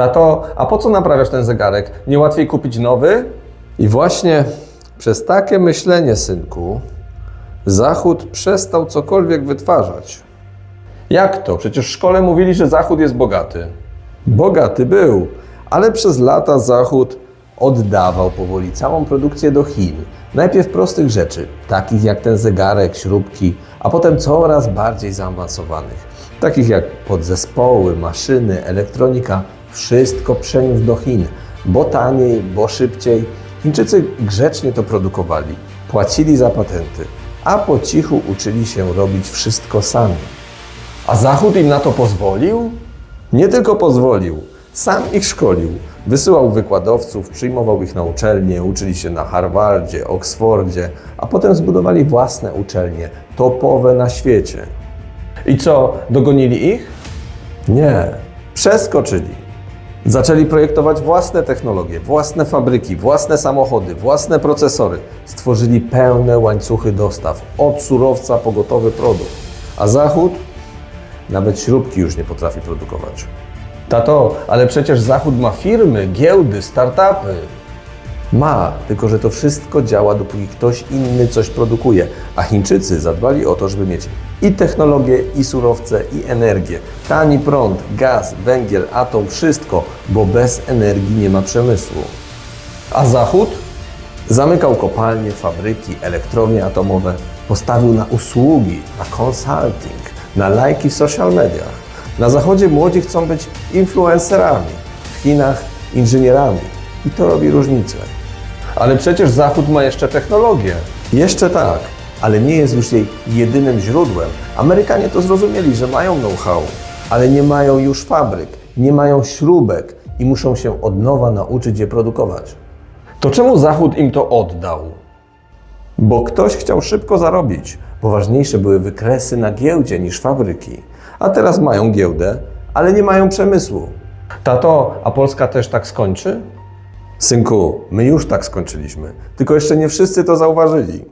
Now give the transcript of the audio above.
Tato, a po co naprawiasz ten zegarek? Nie łatwiej kupić nowy? I właśnie przez takie myślenie, synku, Zachód przestał cokolwiek wytwarzać. Jak to? Przecież w szkole mówili, że Zachód jest bogaty. Bogaty był, ale przez lata Zachód oddawał powoli całą produkcję do Chin. Najpierw prostych rzeczy, takich jak ten zegarek, śrubki, a potem coraz bardziej zaawansowanych, takich jak podzespoły, maszyny, elektronika. Wszystko przeniósł do Chin, bo taniej, bo szybciej. Chińczycy grzecznie to produkowali, płacili za patenty, a po cichu uczyli się robić wszystko sami. A Zachód im na to pozwolił? Nie tylko pozwolił, sam ich szkolił. Wysyłał wykładowców, przyjmował ich na uczelnie, uczyli się na Harvardzie, Oksfordzie, a potem zbudowali własne uczelnie, topowe na świecie. I co, dogonili ich? Nie, przeskoczyli. Zaczęli projektować własne technologie, własne fabryki, własne samochody, własne procesory. Stworzyli pełne łańcuchy dostaw, od surowca po gotowy produkt. A Zachód nawet śrubki już nie potrafi produkować. Tato, ale przecież Zachód ma firmy, giełdy, startupy. Ma, tylko że to wszystko działa, dopóki ktoś inny coś produkuje. A Chińczycy zadbali o to, żeby mieć i technologię, i surowce, i energię. Tani prąd, gaz, węgiel, atom, wszystko, bo bez energii nie ma przemysłu. A Zachód? Zamykał kopalnie, fabryki, elektrownie atomowe, postawił na usługi, na consulting, na lajki w social mediach. Na zachodzie młodzi chcą być influencerami, w Chinach inżynierami. I to robi różnicę. Ale przecież Zachód ma jeszcze technologię. Jeszcze tak, ale nie jest już jej jedynym źródłem. Amerykanie to zrozumieli, że mają know-how, ale nie mają już fabryk, nie mają śrubek i muszą się od nowa nauczyć je produkować. To czemu Zachód im to oddał? Bo ktoś chciał szybko zarobić, bo ważniejsze były wykresy na giełdzie niż fabryki. A teraz mają giełdę, ale nie mają przemysłu. Tato, a Polska też tak skończy? Synku, my już tak skończyliśmy, tylko jeszcze nie wszyscy to zauważyli.